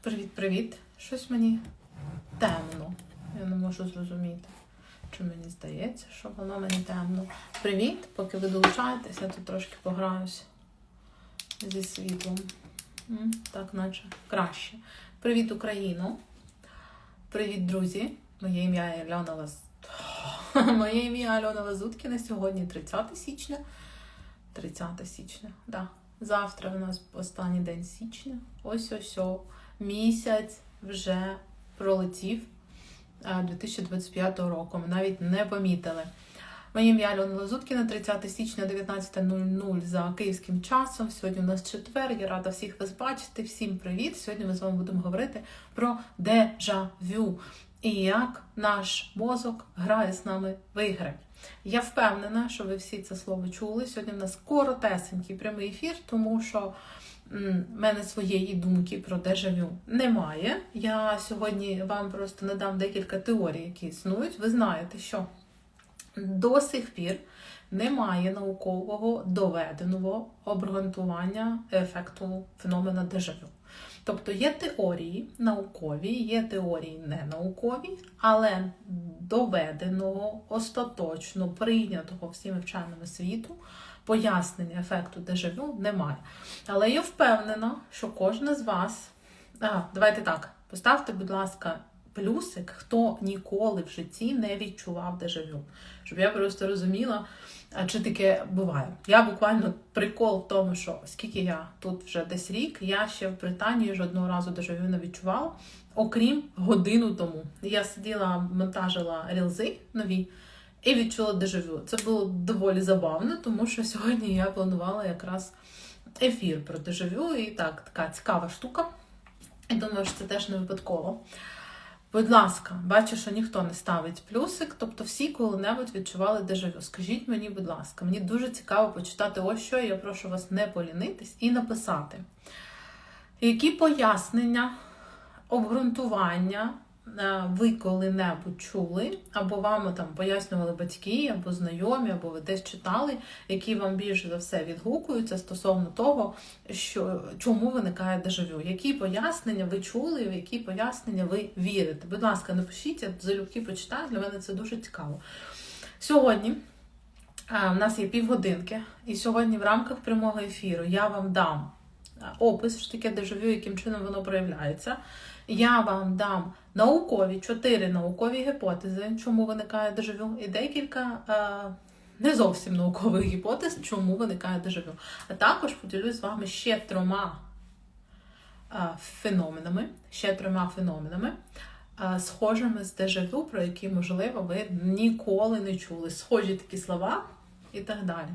Привіт-привіт. Щось мені темно. Я не можу зрозуміти. Чи мені здається, що воно мені темно. Привіт, поки ви долучаєтесь, я тут трошки пограюсь зі світлом. Так, наче краще. Привіт, Україно. Привіт, друзі. Моє ім'я Альона Лаз... Моє ім'я Альона Лазуткіна. Сьогодні 30 січня. 30 січня, да. Завтра у нас останній день січня. Ось ось о. Місяць вже пролетів а, 2025 року. Ми навіть не помітили. Моє ім'я Альона Лазуткіна, 30 січня, 19.00 за київським часом. Сьогодні у нас четвер. Я рада всіх вас бачити. Всім привіт! Сьогодні ми з вами будемо говорити про дежавю і як наш мозок грає з нами в ігри. Я впевнена, що ви всі це слово чули. Сьогодні в нас коротесенький прямий ефір, тому що в мене своєї думки про дежавю немає. Я сьогодні вам просто надам декілька теорій, які існують. Ви знаєте, що до сих пір немає наукового доведеного обґрунтування ефекту феномена дежавю. Тобто є теорії наукові, є теорії ненаукові, але доведеного, остаточно прийнятого всіми вченими світу пояснення ефекту дежавю немає. Але я впевнена, що кожна з вас. А, давайте так, поставте, будь ласка, плюсик, хто ніколи в житті не відчував дежавю. Щоб я просто розуміла, чи таке буває. Я буквально прикол в тому, що скільки я тут вже десь рік, я ще в Британії жодного разу дежавю не відчувала, окрім годину тому. Я сиділа, монтажила рілзи нові. І відчула дежавю. Це було доволі забавно, тому що сьогодні я планувала якраз ефір про дежавю, і так, така цікава штука. І думаю, що це теж не випадково. Будь ласка, бачу, що ніхто не ставить плюсик, тобто всі коли-небудь відчували дежавю. Скажіть мені, будь ласка, мені дуже цікаво почитати ось що, я прошу вас не полінитись і написати. Які пояснення, обґрунтування ви коли-небудь чули, або вам там пояснювали батьки, або знайомі, або ви десь читали, які вам більше за все відгукуються стосовно того, що чому виникає дежавю? Які пояснення ви чули, в які пояснення ви вірите? Будь ласка, напишіть, я залюбки почитаю, для мене це дуже цікаво. Сьогодні у нас є півгодинки, і сьогодні в рамках прямого ефіру я вам дам опис, що таке дежавю, яким чином воно проявляється. Я вам дам наукові, чотири наукові гіпотези, чому виникає дежавю, і декілька е, не зовсім наукових гіпотез, чому виникає дежавю. А також поділюсь з вами ще трьома е, феноменами, ще трьома феноменами, е, схожими з дежавю, про які, можливо, ви ніколи не чули. Схожі такі слова і так далі.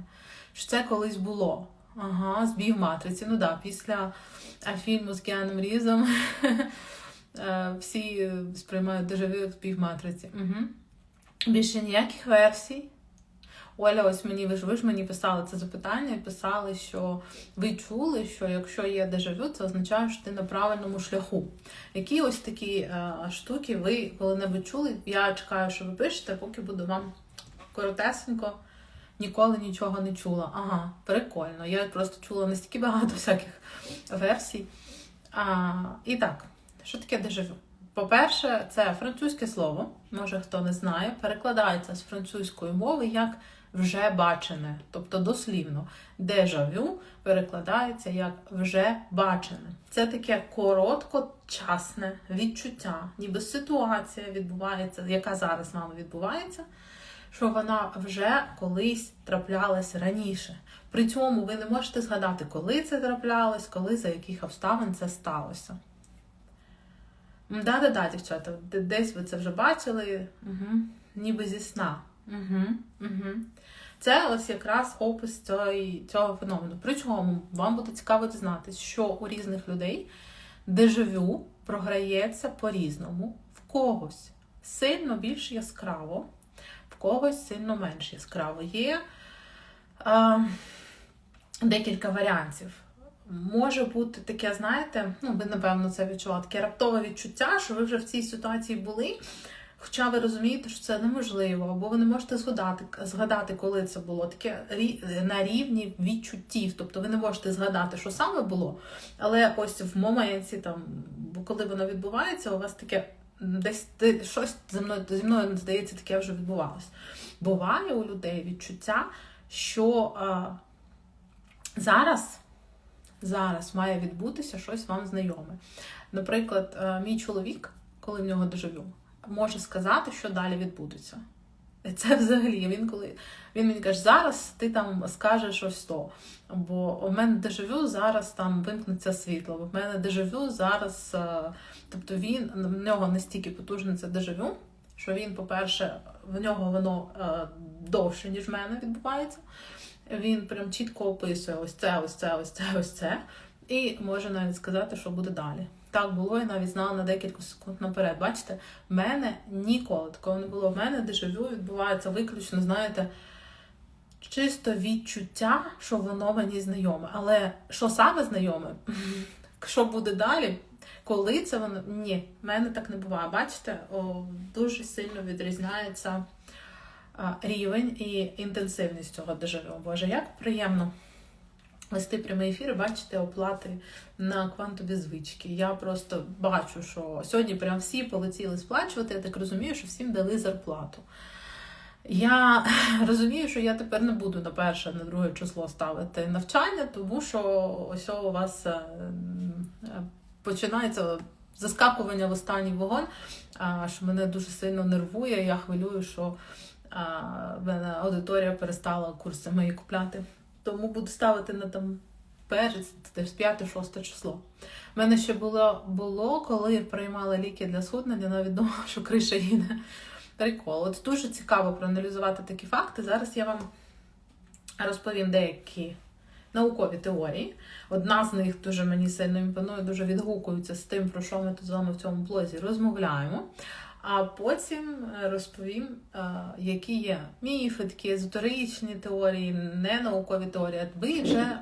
Що це колись було. Ага, збій в матриці. Ну да, після фільму з Кіаном Різом всі сприймають дежавю як збій в матриці. Угу. Більше ніяких версій. Оля, ось мені ви ж ви ж мені писали це запитання і писали, що ви чули, що якщо є дежавю, це означає, що ти на правильному шляху. Які ось такі е, штуки ви коли-небудь чули? Я чекаю, що ви пишете, поки буду вам коротесенько. Ніколи нічого не чула. Ага, прикольно. Я просто чула настільки багато всяких версій. А, І так, що таке дежавю? По-перше, це французьке слово, може хто не знає, перекладається з французької мови як вже бачене, тобто дослівно. Дежавю перекладається як вже бачене. Це таке короткочасне відчуття, ніби ситуація відбувається, яка зараз з вами відбувається, що вона вже колись траплялась раніше. При цьому ви не можете згадати, коли це траплялось, коли за яких обставин це сталося. Да-да-да, дівчата, десь ви це вже бачили, угу. ніби зі сна. Угу. Угу. Це ось якраз опис цього феномену. Причому вам буде цікаво дізнатися, що у різних людей дежавю програється по-різному. В когось сильно більш яскраво, в когось сильно менш яскраво. Є е, декілька варіантів. Може бути таке, знаєте, ну ви напевно це відчували, таке раптове відчуття, що ви вже в цій ситуації були. Хоча ви розумієте, що це неможливо, або ви не можете згадати, згадати, коли це було таке на рівні відчуттів. Тобто ви не можете згадати, що саме було, але ось в моменті, там коли воно відбувається, у вас таке десь щось зі мною зі мною здається, таке вже відбувалось. Буває у людей відчуття, що а, зараз, зараз має відбутися щось вам знайоме. Наприклад, е, мій чоловік, коли в нього дежавю, може сказати, що далі відбудеться. Це взагалі він коли він мені каже, зараз ти там скажеш ось то. Бо у мене дежавю зараз там вимкнеться світло. бо В мене дежавю зараз. е, Тобто він в нього настільки потужне це дежавю, що він, по-перше, в нього воно е, довше, ніж в мене відбувається. Він прям чітко описує ось це, ось це, ось це, ось це. І може навіть сказати, що буде далі. Так було, я навіть знала на декілька секунд наперед. Бачите, в мене ніколи такого не було. В мене дежавю відбувається виключно, знаєте, чисто відчуття, що воно мені знайоме. Але що саме знайоме? Що буде далі? Коли це воно? Ні, в мене так не буває. Бачите, О, дуже сильно відрізняється рівень і інтенсивність цього дежавю. Боже, як приємно вести прямий ефір і бачити оплати на квантові звички. Я просто бачу, що сьогодні прям всі полетіли сплачувати. Я так розумію, що всім дали зарплату. Я розумію, що я тепер не буду на перше, на друге число ставити навчання, тому що ось у вас е, е, починається заскакування в останній вогонь, що мене дуже сильно нервує. Я хвилюю, що а, аудиторія перестала курси мої купляти. Тому буду ставити на там перець, десь 5-6 число. У мене ще було, було, коли приймала ліки для схуднення, навіть думала, що криша їде. Прикол. От дуже цікаво проаналізувати такі факти. Зараз я вам розповім деякі наукові теорії. Одна з них дуже мені сильно імпонує, дуже відгукується з тим, про що ми тут з вами в цьому блозі розмовляємо. А потім е, розповім, е, які є міфи, такі езотеричні теорії, ненаукові теорії. Ви вже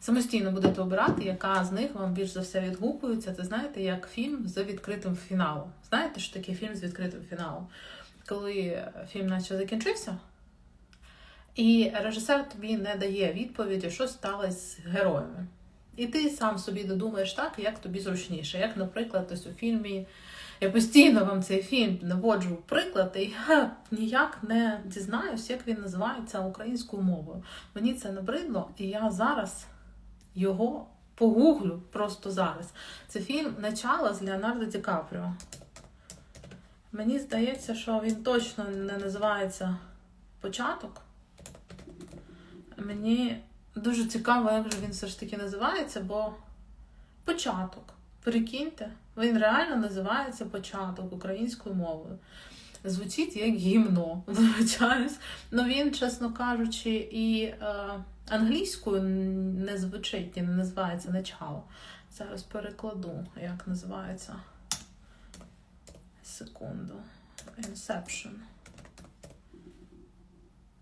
самостійно будете обирати, яка з них вам більш за все відгукується. Це знаєте, як фільм з відкритим фіналом. Знаєте, що таке фільм з відкритим фіналом? Коли фільм наче закінчився, і режисер тобі не дає відповіді, що сталося з героями. І ти сам собі додумаєш так, як тобі зручніше. Як, наприклад, ось у фільмі. Я постійно вам цей фільм наводжу приклад, і я ніяк не дізнаюсь, як він називається українською мовою. Мені це набридло, і я зараз його погуглю просто зараз. Це фільм Начало з Леонардо Ді Капріо. Мені здається, що він точно не називається Початок. Мені дуже цікаво, як же він все ж таки називається, бо початок. Прикиньте, він реально називається початок українською мовою. Звучить як гімно, звичайно. Ну він, чесно кажучи, і е, англійською не звучить і не називається начало. Зараз перекладу, як називається. Секунду. Inception.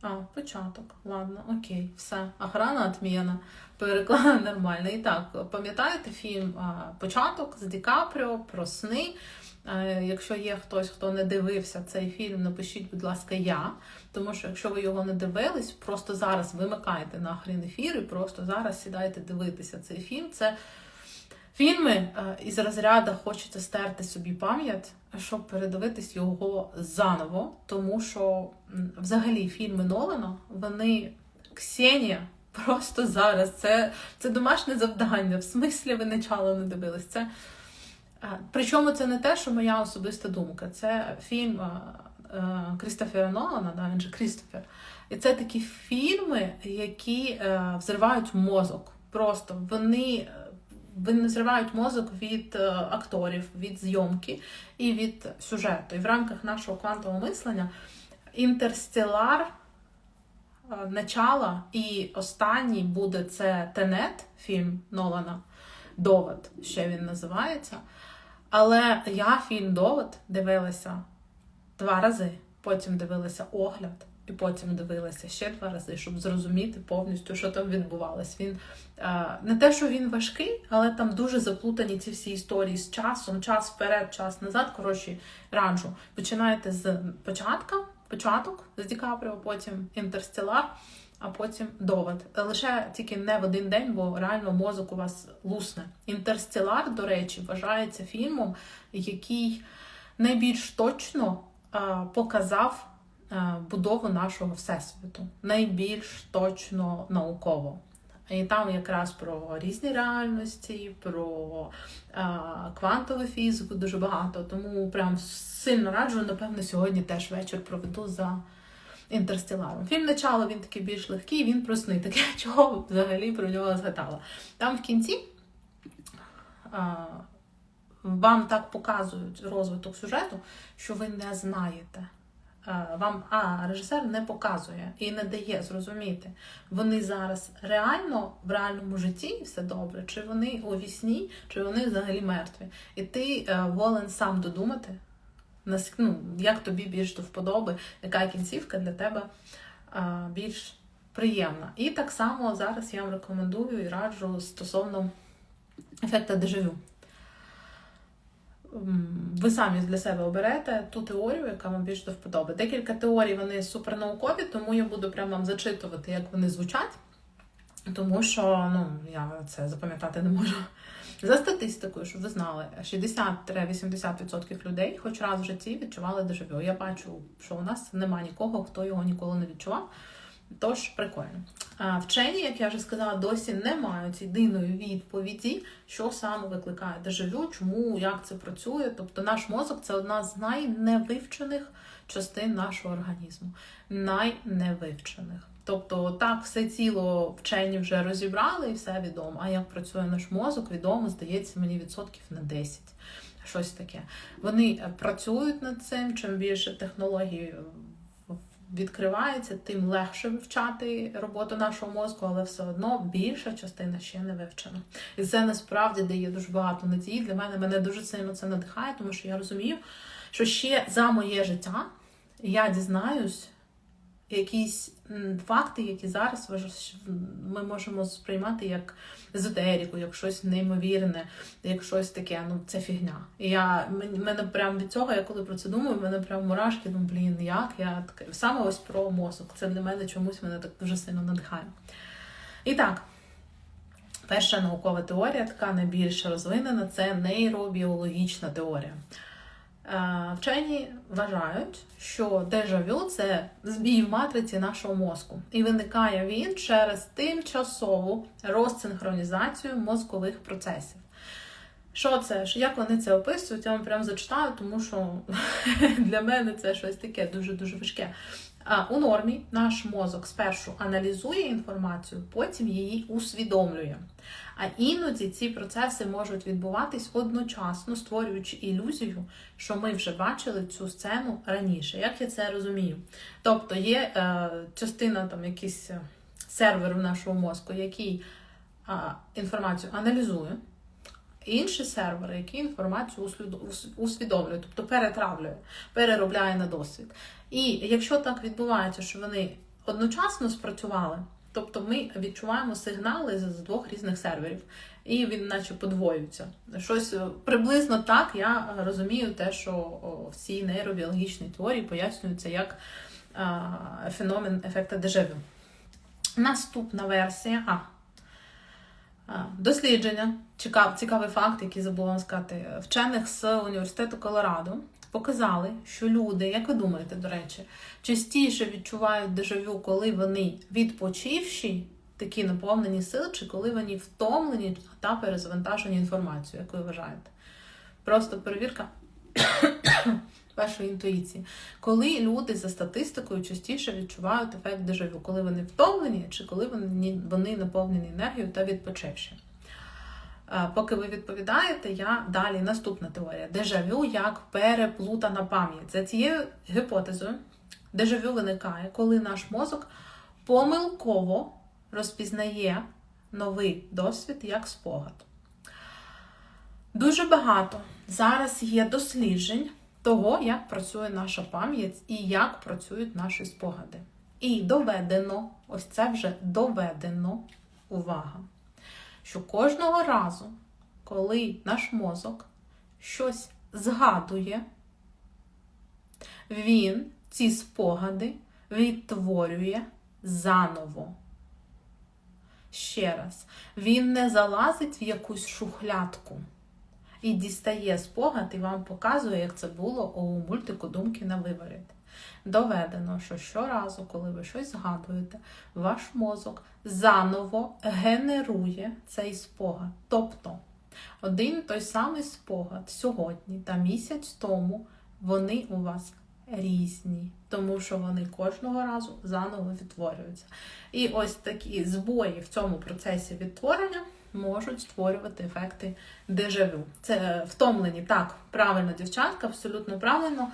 А, початок. Ладно, окей, все. Охрана отміна. Переклад нормально. І так, пам'ятаєте фільм Початок з Ді Капріо про сни? Якщо є хтось, хто не дивився цей фільм, напишіть, будь ласка, я. Тому що якщо ви його не дивились, просто зараз вимикайте нахрін ефір і просто зараз сідайте дивитися цей фільм. Це фільми із розряду хочеться стерти собі пам'ять, щоб передивитись його заново. Тому що взагалі фільми Нолана, вони Ксенія. Просто зараз. Це, це домашнє завдання. В смислі ви начало не дивились. Це, причому це не те, що моя особиста думка. Це фільм а, а, Крістофера Нолана, да, він же Крістофер. І це такі фільми, які е, взривають мозок. Просто вони, е, вони зривають мозок від е, акторів, від зйомки і від сюжету. І в рамках нашого квантового мислення інтерстелар. е, Начало і останній буде це Тенет, фільм Нолана. Довод ще він називається. Але я фільм Довод дивилася два рази. Потім дивилася огляд, і потім дивилася ще два рази, щоб зрозуміти повністю, що там відбувалось. Він не те, що він важкий, але там дуже заплутані ці всі історії з часом, час вперед, час назад. Коротше, раджу. Починаєте з початка, початок з Ді Капріо, потім інтерстелар. а потім довод. Лише тільки не в один день, бо реально мозок у вас лусне. Інтерстелар, до речі, вважається фільмом, який найбільш точно показав будову нашого всесвіту. Найбільш точно науково. І там якраз про різні реальності, про а, квантову фізику дуже багато. Тому прям сильно раджу, напевно, сьогодні теж вечір проведу за інтерстеларом. Фільм начало він такий більш легкий, він про сни. Таке, чого взагалі про нього згадала. Там в кінці а, вам так показують розвиток сюжету, що ви не знаєте. Вам а режисер не показує і не дає зрозуміти, вони зараз реально в реальному житті все добре, чи вони у вісні, чи вони взагалі мертві. І ти е, волен сам додумати, ну, як тобі більш до вподоби, яка кінцівка для тебе е, більш приємна. І так само зараз я вам рекомендую і раджу стосовно ефекту дежавю ви самі для себе оберете ту теорію, яка вам більш до вподоби. Декілька теорій вони супернаукові, тому я буду прямо вам зачитувати, як вони звучать, тому що ну, я це запам'ятати не можу. За статистикою, щоб ви знали, 60-80% людей хоч раз в житті відчували дежавю. Я бачу, що у нас немає нікого, хто його ніколи не відчував. Тож прикольно. А Вчені, як я вже сказала, досі не мають єдиної відповіді, що саме викликає дежавю, чому, як це працює. Тобто наш мозок це одна з найневивчених частин нашого організму. Найневивчених. Тобто, так, все тіло вчені вже розібрали і все відомо. А як працює наш мозок, відомо, здається, мені відсотків на 10. Щось таке. Вони працюють над цим, чим більше технологій відкривається, тим легше вивчати роботу нашого мозку, але все одно більша частина ще не вивчена. І це насправді дає дуже багато надії. Для мене мене дуже сильно це надихає, тому що я розумію, що ще за моє життя я дізнаюсь якісь факти, які зараз ми можемо сприймати як езотерику, як щось неймовірне, як щось таке, ну це фігня. І я мене прям від цього, я коли про це думаю, в мене прям мурашки, ну блін, як я таке. Саме ось про мозок. Це для мене чомусь мене так дуже сильно надихає. І так. Перша наукова теорія, така найбільш розвинена, це нейробіологічна теорія. Е, вчені вважають, що дежавю це збій в матриці нашого мозку, і виникає він через тимчасову розсинхронізацію мозкових процесів. Що це? Як вони це описують? Я вам прямо зачитаю, тому що для мене це щось таке дуже-дуже важке. У нормі наш мозок спершу аналізує інформацію, потім її усвідомлює. А іноді ці процеси можуть відбуватись одночасно, створюючи ілюзію, що ми вже бачили цю сцену раніше. Як я це розумію? Тобто є е, частина там якийсь е, сервер в нашому мозку, який е, інформацію аналізує. Інші сервери, які інформацію усвідомлюють, тобто перетравлює, переробляє на досвід. І якщо так відбувається, що вони одночасно спрацювали, тобто ми відчуваємо сигнали з двох різних серверів, і він наче подвоюється. Щось е, приблизно так я розумію те, що в цій нейробіологічній теорії пояснюється як феномен ефекта дежавю. Наступна версія. А, Дослідження, цікавий факт, який забула вам сказати, вчених з університету Колорадо показали, що люди, як ви думаєте, до речі, частіше відчувають дежавю, коли вони відпочивші, такі наповнені сил, чи коли вони втомлені та перезавантажені інформацією, як ви вважаєте? Просто перевірка вашої інтуїції. Коли люди за статистикою частіше відчувають ефект дежавю, коли вони втомлені, чи коли вони, вони наповнені енергією та відпочивши. Поки ви відповідаєте, я далі наступна теорія. Дежавю як переплутана пам'ять. За цією гіпотезою, дежавю виникає, коли наш мозок помилково розпізнає новий досвід як спогад. Дуже багато зараз є досліджень того, як працює наша пам'ять і як працюють наші спогади. І доведено, ось це вже доведено увага що кожного разу, коли наш мозок щось згадує, він ці спогади відтворює заново. Ще раз, він не залазить в якусь шухлядку і дістає спогад і вам показує, як це було у мультику Думки на виворіт. Доведено, що щоразу, коли ви щось згадуєте, ваш мозок заново генерує цей спогад. Тобто один той самий спогад сьогодні та місяць тому вони у вас різні, тому що вони кожного разу заново відтворюються. І ось такі збої в цьому процесі відтворення можуть створювати ефекти дежавю. Це втомлені так, правильно, дівчатка, абсолютно правильно.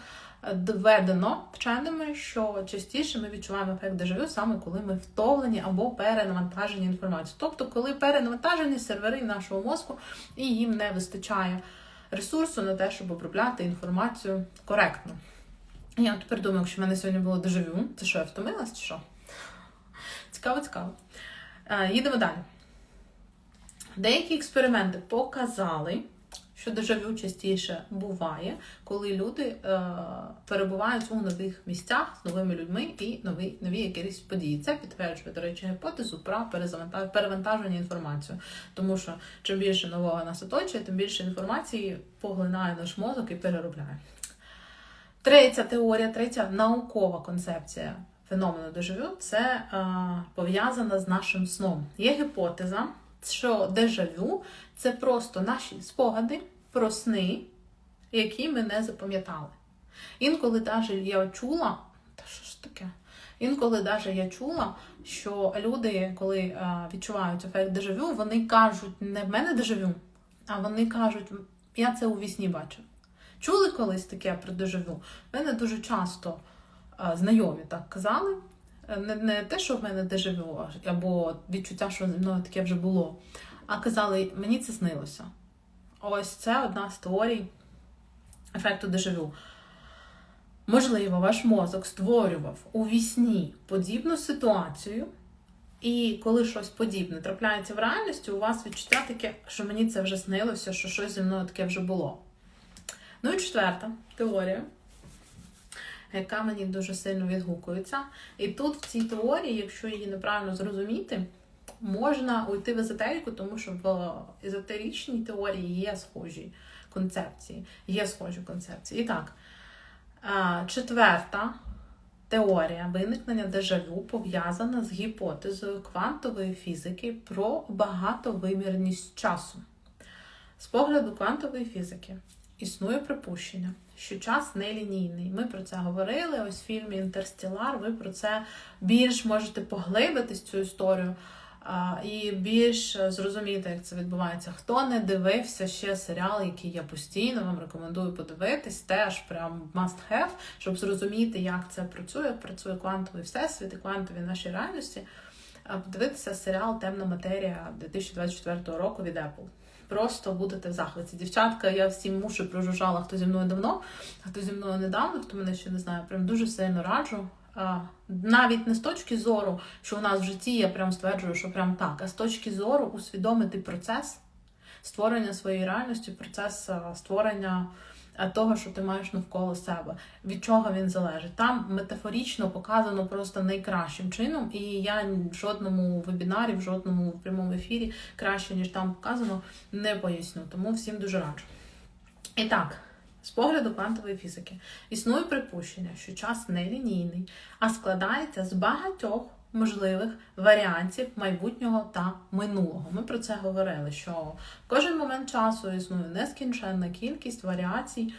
Доведено вченими, що частіше ми відчуваємо ефект дежавю саме коли ми втомлені або перенавантажені інформацією. Тобто, коли перенавантажені сервери нашого мозку і їм не вистачає ресурсу на те, щоб обробляти інформацію коректно. Я тепер думаю, якщо в мене сьогодні було дежавю, це що, я втомилась чи що? Цікаво, цікаво. Е, Їдемо далі. Деякі експерименти показали, що дежавю частіше буває, коли люди е, перебувають у нових місцях з новими людьми і нові нові якісь події. Це підтверджує, до речі, гіпотезу про перевантаження інформацією. Тому що чим більше нового нас оточує, тим більше інформації поглинає наш мозок і переробляє. Третя теорія, третя наукова концепція феномену дежавю це е, пов'язана з нашим сном. Є гіпотеза, що дежавю це просто наші спогади про сни, які ми не запам'ятали. Інколи навіть я чула, та що ж таке? Інколи навіть я чула, що люди, коли е, відчувають ефект дежавю, вони кажуть, не в мене дежавю, а вони кажуть, я це у вісні бачив. Чули колись таке про дежавю? В мене дуже часто а, знайомі так казали. Не, не те, що в мене дежавю, або відчуття, що зі мною таке вже було, а казали, мені це снилося. Ось це одна з теорій ефекту дежавю. Можливо, ваш мозок створював у вісні подібну ситуацію, і коли щось подібне трапляється в реальності, у вас відчуття таке, що мені це вже снилося, що щось зі мною таке вже було. Ну і четверта теорія, яка мені дуже сильно відгукується. І тут в цій теорії, якщо її неправильно зрозуміти, можна уйти в езотерику, тому що в езотеричній теорії є схожі концепції. Є схожі концепції. І так, четверта. Теорія виникнення дежавю пов'язана з гіпотезою квантової фізики про багатовимірність часу. З погляду квантової фізики, існує припущення, що час нелінійний. Ми про це говорили. Ось в фільмі Інтерстілар. Ви про це більш можете поглибитись цю історію і більш зрозуміти, як це відбувається. Хто не дивився ще серіал, який я постійно вам рекомендую подивитись, теж прям must have, щоб зрозуміти, як це працює, як працює квантовий всесвіт і квантові наші реальності. Подивитися серіал Темна матерія 2024 року від Apple просто будете в захваті. Дівчатка, я всім мушу прожужжала, хто зі мною давно, а хто зі мною недавно, хто мене ще не знає, прям дуже сильно раджу. Навіть не з точки зору, що у нас в житті я прям стверджую, що прям так, а з точки зору усвідомити процес створення своєї реальності, процес створення того, що ти маєш навколо себе, від чого він залежить. Там метафорично показано просто найкращим чином, і я в жодному вебінарі, в жодному прямому ефірі краще, ніж там показано, не поясню. Тому всім дуже раджу. І так. З погляду квантової фізики існує припущення, що час не лінійний, а складається з багатьох можливих варіантів майбутнього та минулого. Ми про це говорили, що кожен момент часу існує нескінченна кількість варіацій.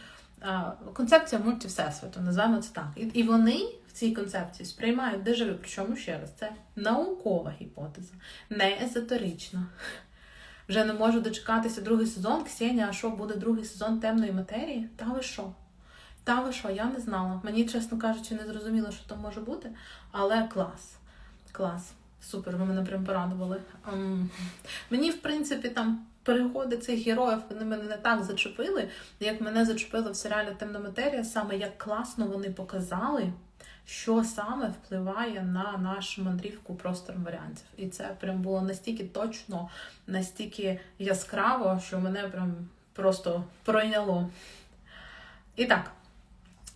Концепція мультивсесвіту, називаємо це так. І вони в цій концепції сприймають дежавю, причому ще раз, це наукова гіпотеза, не езотерична. Вже не можу дочекатися другий сезон. Ксенія, а що буде другий сезон темної матерії? Та ви що? Та ви що? Я не знала. Мені, чесно кажучи, не зрозуміло, що там може бути, але клас. Клас. Супер, ви мене прям порадували. Um, мені, в принципі, там переходи цих героїв вони мене не так зачепили, як мене зачепили в серіалі Темна матерія, саме як класно вони показали, що саме впливає на нашу мандрівку простором варіантів. І це прям було настільки точно, настільки яскраво, що мене прям просто пройняло. І так.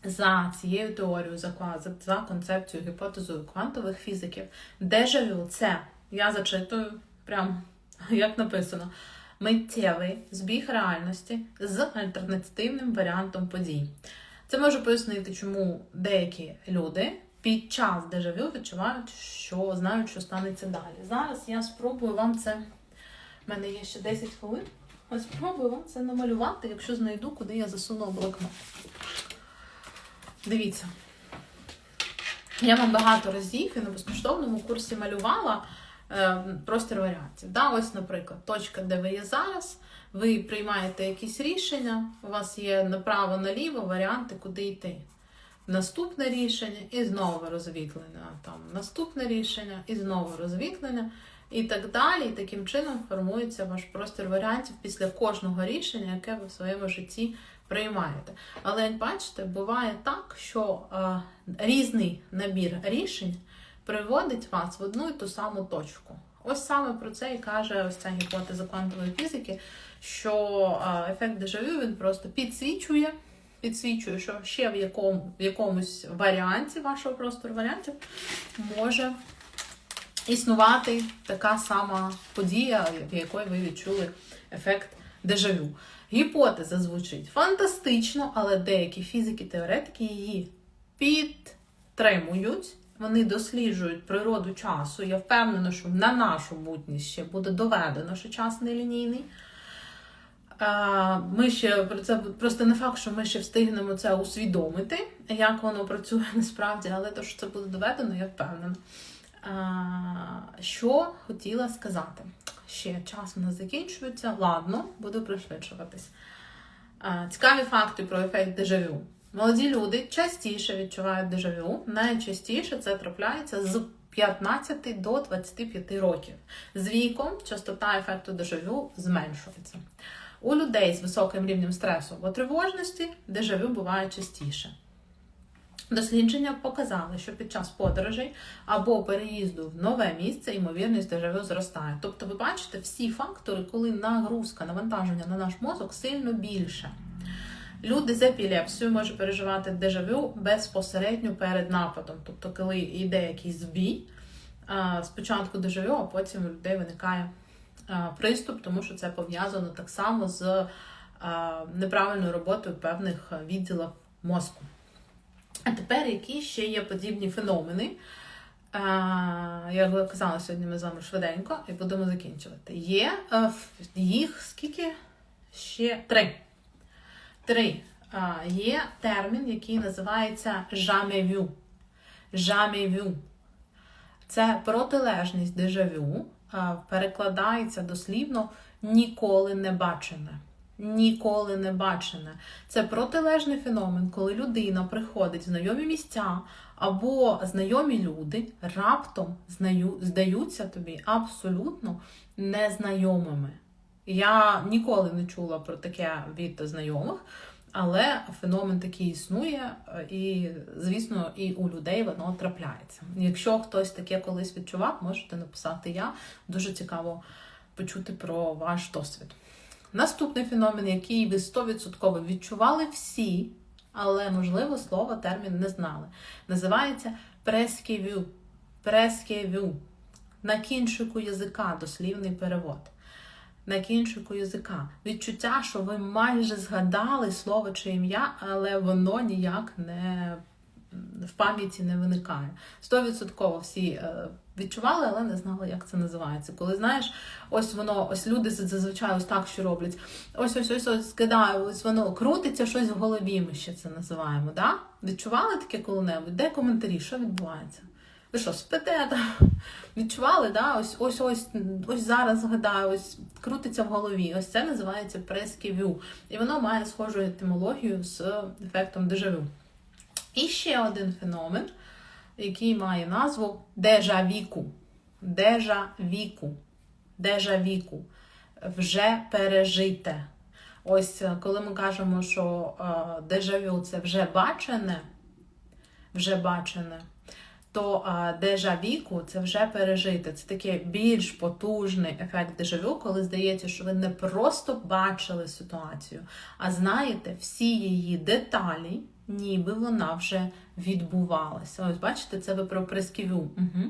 За цією теорією, за, за, за концепцією, гіпотезою квантових фізиків, дежавю це, я зачитую, прям як написано, миттєвий збіг реальності з альтернативним варіантом подій. Це може пояснити, чому деякі люди під час дежавю відчувають, що знають, що станеться далі. Зараз я спробую вам це. У мене є ще 10 хвилин. Ось спробую вам це намалювати, якщо знайду, куди я засунула блокнот. Дивіться. Я вам багато разів і на безкоштовному курсі малювала е, простір варіантів. Да, ось, наприклад, точка, де ви є зараз, ви приймаєте якісь рішення, у вас є направо-наліво варіанти, куди йти. Наступне рішення і знову розвітлення. Там наступне рішення і знову розвітлення. І так далі. І таким чином формується ваш простір варіантів після кожного рішення, яке ви в своєму житті приймаєте. Але як бачите, буває так, що е, різний набір рішень приводить вас в одну і ту саму точку. Ось саме про це і каже ось ця гіпотеза квантової фізики, що е, ефект дежавю він просто підсвічує, підсвічує, що ще в, якому, в якомусь варіанті вашого простору варіантів може існувати така сама подія, в якої ви відчули ефект дежавю. Гіпотеза звучить фантастично, але деякі фізики-теоретики її підтримують. Вони досліджують природу часу. Я впевнена, що на нашу мутність ще буде доведено, що час не лінійний. Ми ще про це просто не факт, що ми ще встигнемо це усвідомити, як воно працює насправді, але то, що це буде доведено, я впевнена. Що хотіла сказати? Ще час у нас закінчується. Ладно, буду пришвидшуватись. Цікаві факти про ефект дежавю. Молоді люди частіше відчувають дежавю. Найчастіше це трапляється з 15 до 25 років. З віком частота ефекту дежавю зменшується. У людей з високим рівнем стресу або тривожності дежавю буває частіше. Дослідження показали, що під час подорожей або переїзду в нове місце ймовірність дежавю зростає. Тобто, ви бачите всі фактори, коли нагрузка, навантаження на наш мозок сильно більше. Люди з епілепсією можуть переживати дежавю безпосередньо перед нападом. Тобто, коли йде якийсь збій, спочатку дежавю, а потім у людей виникає приступ, тому що це пов'язано так само з неправильною роботою певних відділів мозку. А тепер які ще є подібні феномени? Я казала сьогодні ми з вами швиденько і будемо закінчувати. Є їх скільки? Ще три. Три. Є термін, який називається жамевю. Жамевю. Це протилежність дежавю, перекладається дослівно ніколи не бачене. Ніколи не бачене. Це протилежний феномен, коли людина приходить в знайомі місця або знайомі люди раптом здаються тобі абсолютно незнайомими. Я ніколи не чула про таке від знайомих, але феномен такий існує, і, звісно, і у людей воно трапляється. Якщо хтось таке колись відчував, можете написати я. Дуже цікаво почути про ваш досвід. Наступний феномен, який ви 100% відчували всі, але, можливо, слово, термін не знали. Називається прескевю. Прескевю. На кінчику язика, дослівний перевод. На кінчику язика. Відчуття, що ви майже згадали слово чи ім'я, але воно ніяк не в пам'яті не виникає. 100% всі відчували, але не знали, як це називається. Коли знаєш, ось воно, ось люди зазвичай ось так що роблять. Ось ось ось ось скидаю, ось воно крутиться щось в голові. Ми ще це називаємо. Да? Відчували таке коли-небудь? Де коментарі? Що відбувається? Ви що, спите? там? Відчували, да? ось ось ось ось зараз згадаю, ось крутиться в голові. Ось це називається пресківю. І воно має схожу етимологію з ефектом дежавю. І ще один феномен, який має назву дежавіку. Дежавіку. Дежавіку. Вже пережите. Ось коли ми кажемо, що дежавю це вже бачене, вже бачене, то а, дежа віку це вже пережити. Це такий більш потужний ефект дежавю, коли здається, що ви не просто бачили ситуацію, а знаєте всі її деталі, ніби вона вже відбувалася. Ось бачите, це ви про пресківю. Угу.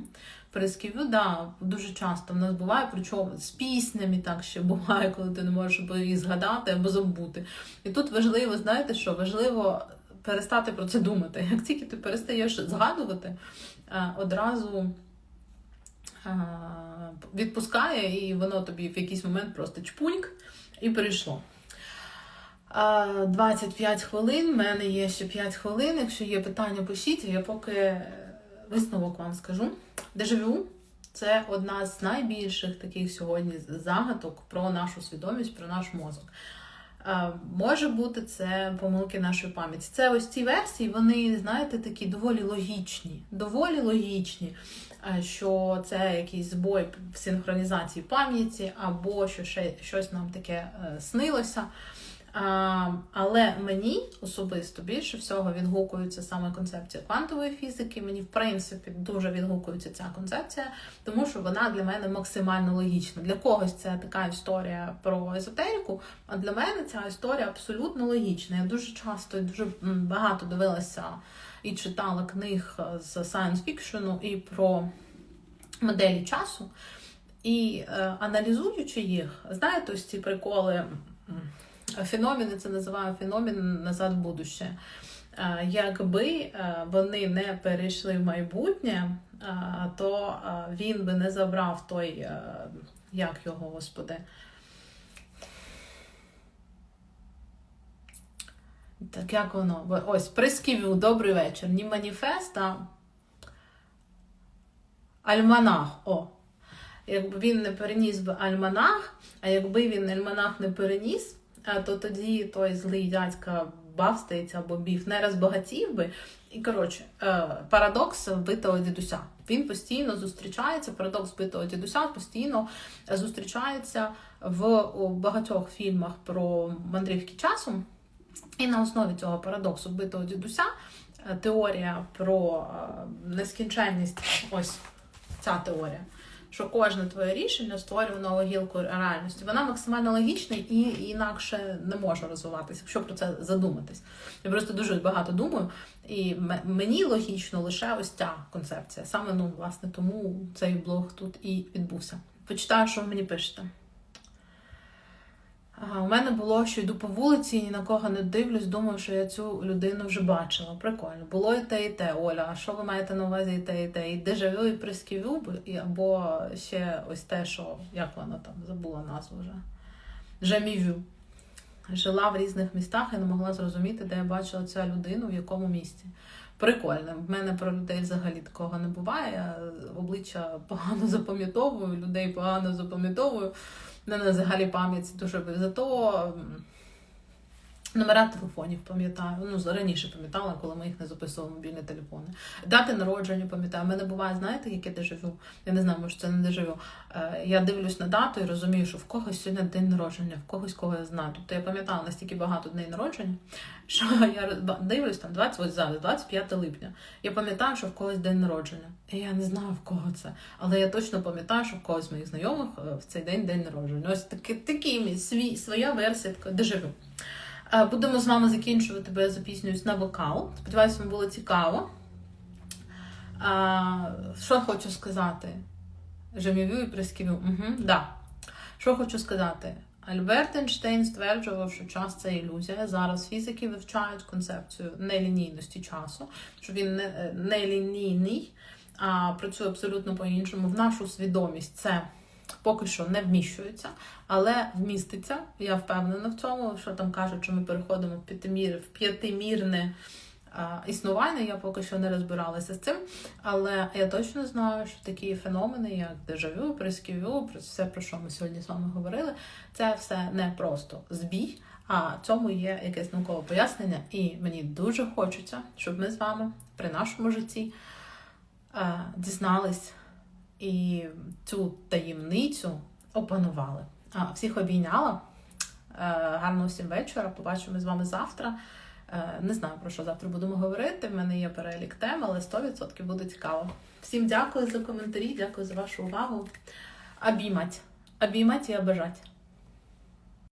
Пресківю, да, дуже часто в нас буває, причому з піснями так ще буває, коли ти не можеш або її згадати або забути. І тут важливо, знаєте що, важливо перестати про це думати. Як тільки ти перестаєш згадувати, е, одразу е, відпускає, і воно тобі в якийсь момент просто чпуньк і перейшло. 25 хвилин, в мене є ще 5 хвилин. Якщо є питання, пишіть, я поки висновок вам скажу. Дежавю це одна з найбільших таких сьогодні загадок про нашу свідомість, про наш мозок. Може бути це помилки нашої пам'яті. Це ось ці версії, вони, знаєте, такі доволі логічні. Доволі логічні, що це якийсь збой в синхронізації пам'яті, або що ще щось нам таке е, снилося. Але мені особисто більше всього відгукується саме концепція квантової фізики. Мені, в принципі, дуже відгукується ця концепція, тому що вона для мене максимально логічна. Для когось це така історія про езотерику, а для мене ця історія абсолютно логічна. Я дуже часто і дуже багато дивилася і читала книг з science fiction і про моделі часу. І е, аналізуючи їх, знаєте, ось ці приколи. Феномени це називаю феномен назад в будуще. Якби вони не перейшли в майбутнє, то він би не забрав той, як його, господи. Так, як воно? Ось, присківю, добрий вечір. Ні маніфест, а альманах. О. Якби він не переніс би альманах, а якби він альманах не переніс, то тоді той злий дядька бавстається або бів не розбагатів би. І коротше, е, парадокс вбитого дідуся. Він постійно зустрічається, парадокс вбитого дідуся постійно зустрічається в багатьох фільмах про мандрівки часом. І на основі цього парадоксу вбитого дідуся е, теорія про е, нескінченність, ось ця теорія що кожне твоє рішення створює нову гілку реальності. Вона максимально логічна і інакше не може розвиватися, якщо про це задуматись. Я просто дуже багато думаю, і мені логічно лише ось ця концепція. Саме ну, власне, тому цей блог тут і відбувся. Почитаю, що ви мені пишете. У мене було, що йду по вулиці, ні на кого не дивлюсь, думаю, що я цю людину вже бачила. Прикольно. Було і те, і те. Оля, а що ви маєте на увазі і те, і те? І дежавю, і присківю, або ще ось те, що як вона там забула назву вже. Жамівю. Жила в різних містах і не могла зрозуміти, де я бачила цю людину, в якому місці. Прикольно. В мене про людей взагалі такого не буває. Обличчя погано запам'ятовую, людей погано запам'ятовую мене взагалі пам'ять дуже зато номера телефонів пам'ятаю. Ну, раніше пам'ятала, коли ми їх не записували мобільні телефони. Дати народження пам'ятаю. У мене буває, знаєте, яке дежавю? Я не знаю, може це не дежавю. Е, я дивлюсь на дату і розумію, що в когось сьогодні день народження, в когось кого я знаю. Тобто я пам'ятала настільки багато днів народження, що я дивлюсь там 20, зараз, 25 липня. Я пам'ятаю, що в когось день народження. І я не знаю в кого це. Але я точно пам'ятаю, що в когось з моїх знайомих е, в цей день день народження. Ось такі, такі свій, своя версія дежавю. Е, будемо з вами закінчувати, бо я запізнююсь на вокал. Сподіваюся, вам було цікаво. А, Що хочу сказати? Жемівю і присківю. Угу, да. Що хочу сказати? Альберт Ейнштейн стверджував, що час це ілюзія. Зараз фізики вивчають концепцію нелінійності часу, що він не, не лінійний, а працює абсолютно по-іншому. В нашу свідомість це поки що не вміщується, але вміститься. Я впевнена в цьому, що там кажуть, що ми переходимо в п'ятимір, в п'ятимірне існування. Я поки що не розбиралася з цим. Але я точно знаю, що такі феномени, як дежавю, пресківю, про все, про що ми сьогодні з вами говорили, це все не просто збій. А цьому є якесь наукове пояснення, і мені дуже хочеться, щоб ми з вами при нашому житті е, дізнались і цю таємницю опанували. Всіх обійняла. Е, гарного всім вечора. Побачимо з вами завтра. Е, Не знаю про що завтра будемо говорити. В мене є перелік тем, але 100% буде цікаво. Всім дякую за коментарі, дякую за вашу увагу. Обіймать. Обіймать і обажать.